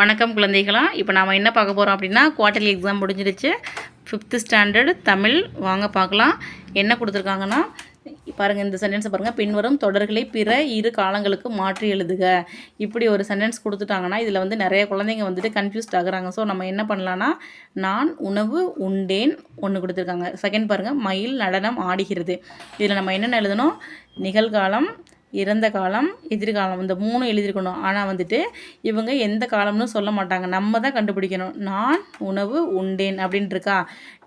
வணக்கம் குழந்தைகளா இப்போ நாம் என்ன பார்க்க போகிறோம் அப்படின்னா குவார்டர்லி எக்ஸாம் முடிஞ்சிருச்சு. ஃபிஃப்த்து ஸ்டாண்டர்டு தமிழ் வாங்க பார்க்கலாம். என்ன கொடுத்துருக்காங்கன்னா பாருங்கள் இந்த சென்டென்ஸை பாருங்கள் பின்வரும் தொடர்களை பிற இரு காலங்களுக்கு மாற்றி எழுதுக. இப்படி ஒரு சென்டென்ஸ் கொடுத்துட்டாங்கன்னா இதில் வந்து நிறைய குழந்தைங்க வந்துட்டு கன்ஃபியூஸ்ட் ஆகுறாங்க. ஸோ நம்ம என்ன பண்ணலான்னா நான் உணவு உண்டேன் ஒன்று கொடுத்துருக்காங்க. செகண்ட் பாருங்கள் மயில் நடனம் ஆடுகிறது. இதில் நம்ம என்னென்ன எழுதணும்? நிகழ்காலம் இறந்த காலம் எதிர்காலம் இந்த மூணும் எழுதியிருக்கணும். ஆனால் வந்துட்டு இவங்க எந்த காலம்னு சொல்ல மாட்டாங்க. நம்ம தான் கண்டுபிடிக்கணும். நான் உணவு உண்டேன் அப்படின்ட்டுருக்கா.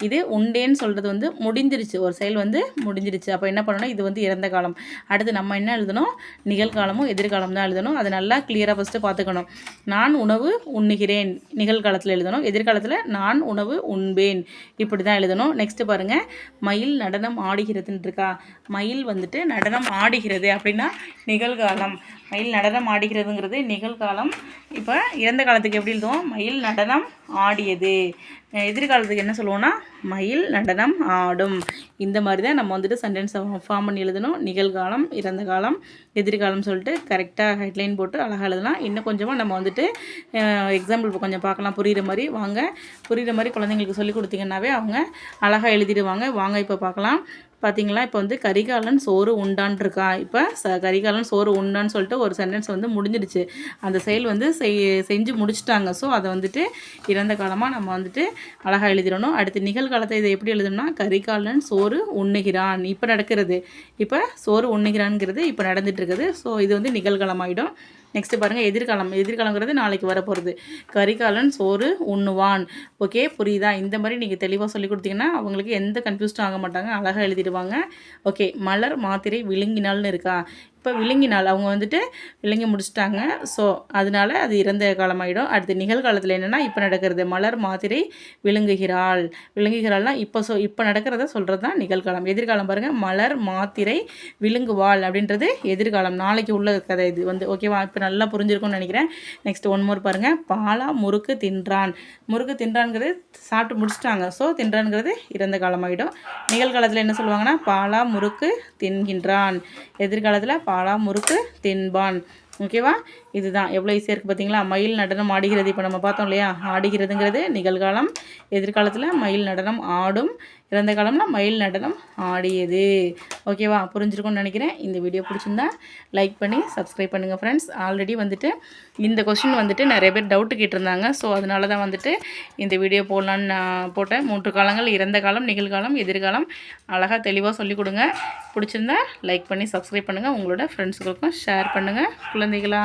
இது உண்டேன்னு சொல்கிறது வந்து முடிஞ்சிருச்சு. ஒரு செயல் வந்து முடிஞ்சிருச்சு. அப்போ என்ன பண்ணணும்? இது வந்து இறந்த காலம். அடுத்து நம்ம என்ன எழுதணும்? நிகழ்காலமும் எதிர்காலம் தான் எழுதணும். அதை நல்லா கிளியராக ஃபஸ்ட்டு பார்த்துக்கணும். நான் உணவு உண்ணுகிறேன். நிகழ்காலத்தில் எழுதணும். எதிர்காலத்தில் நான் உணவு உண்பேன். இப்படி தான் எழுதணும். நெக்ஸ்ட்டு பாருங்கள் மயில் நடனம் ஆடுகிறதுன்னு இருக்கா மயில் வந்துட்டு நடனம் ஆடுகிறது அப்படின்னா நிகழ்காலம். மயில் நடனம் ஆடுகிறதுங்கிறது நிகழ்காலம். இப்போ இறந்த காலத்துக்கு எப்படி எழுதுவோம்? மயில் நடனம் ஆடியது. எதிர்காலத்துக்கு என்ன சொல்லுவோம்னா? மயில் நடனம் ஆடும். இந்த மாதிரி தான் நம்ம வந்துட்டு சென்டென்ஸை ஃபார்ம் பண்ணி எழுதணும். நிகழ்காலம் இறந்த காலம் எதிர்காலம் சொல்லிட்டு கரெக்டாக ஹெட்லைன் போட்டு அழகாக எழுதலாம். இன்னும் கொஞ்சமாக நம்ம வந்துட்டு எக்ஸாம்பிள் கொஞ்சம் பார்க்கலாம். புரிகிற மாதிரி வாங்க. புரிகிற மாதிரி குழந்தைங்களுக்கு சொல்லி கொடுத்தீங்கன்னாவே அவங்க அழகாக எழுதிடுவாங்க. வாங்க இப்போ பார்க்கலாம். பார்த்தீங்களா இப்போ வந்து கரிகாலன் சோறு உண்டான் இப்போ ச கரிகாலன் சோறு உண்டான்னு சொல்லிட்டு ஒரு சென்டென்ஸ் வந்து முடிஞ்சிடுச்சு. அந்த செயல் வந்து செய் செஞ்சு முடிச்சிட்டாங்க. ஸோ அதை வந்துட்டு இறந்த காலமாக நம்ம வந்துட்டு அழகாக எழுதிடணும். அடுத்து நிகழ்காலத்தை இதை எப்படி எழுதணும்னா கரிகாலன் சோறு உண்ணுகிறான். இப்போ நடக்கிறது. இப்போ சோறு உண்ணுகிறான்ங்கிறது இப்போ நடந்துட்டு இருக்குது. ஸோ இது வந்து நிகழ்காலம் ஆகிடும் நெக்ஸ்ட்டு பாருங்கள் எதிர்காலம். எதிர்காலங்கிறது நாளைக்கு வரப்போகிறது கரிகாலன் சோறு உண்ணுவான். ஓகே புரியுதா? இந்த மாதிரி நீங்கள் தெளிவாக சொல்லி கொடுத்தீங்கன்னா அவங்களுக்கு எந்த கன்ஃபியூஸ்டும் ஆக மாட்டாங்க அழகாக எழுதிடுவாங்க. ஓகே மலர் மாத்திரை விழுங்கினால்னு இருக்கா? இப்போ விழுங்கினால் அவங்க வந்துட்டு விழுங்கி முடிச்சிட்டாங்க. ஸோ அதனால அது இறந்த காலமாயிடும். அடுத்து நிகழ்காலத்தில் என்னென்னா இப்போ நடக்கிறது மலர் மாத்திரை விழுங்குகிறாள். விழுங்குகிறாள்னா இப்போ சொ இப்போ நடக்கிறத சொல்கிறது தான் நிகழ்காலம். எதிர்காலம் பாருங்கள் மலர் மாத்திரை விழுங்குவாள் அப்படின்றது எதிர்காலம். நாளைக்கு உள்ள கதை இது. வந்து ஓகேவா இப்போ நல்லா புரிஞ்சிருக்கும்னு நினைக்கிறேன். நெக்ஸ்ட் ஒன் மோர் பாருங்கள் பாலா முறுக்கு தின்றான். முறுக்கு தின்றான்ங்கிறது சாப்பிட்டு முடிச்சிட்டாங்க. ஸோ தின்றான்ங்கிறது இறந்த காலமாகிடும் நிகழ்காலத்தில் என்ன சொல்லுவாங்கன்னா பாலா முறுக்கு தின்கின்றான். எதிர்காலத்தில் பா முறுக்கு தின்பான். ஓகேவா? இதுதான். எவ்வளோ ஈஸியாக இருக்குது பார்த்தீங்களா மயில் நடனம் ஆடுகிறது. இப்போ நம்ம பார்த்தோம் இல்லையா? ஆடுகிறதுங்கிறது நிகழ்காலம். எதிர்காலத்தில் மயில் நடனம் ஆடும். இறந்த காலம்னா மயில் நடனம் ஆடியது. ஓகேவா? புரிஞ்சிருக்கும்னு நினைக்கிறேன். இந்த வீடியோ பிடிச்சிருந்தா லைக் பண்ணி சப்ஸ்கிரைப் பண்ணுங்கள் ஃப்ரெண்ட்ஸ் ஆல்ரெடி வந்துட்டு இந்த கொஸ்டின் வந்துட்டு நிறைய பேர் டவுட்டு கேட்டிருந்தாங்க. ஸோ அதனால தான் வந்துட்டு இந்த வீடியோ போடலான்னு நான் போட்டேன். மூன்று காலங்கள் இறந்த காலம் நிகழ்காலம் எதிர்காலம். அழகாக தெளிவாக சொல்லிக் கொடுங்க. பிடிச்சிருந்தா லைக் பண்ணி சப்ஸ்கிரைப் பண்ணுங்கள் உங்களோட ஃப்ரெண்ட்ஸுகளுக்கும் ஷேர் பண்ணுங்கள் குழந்தைகளா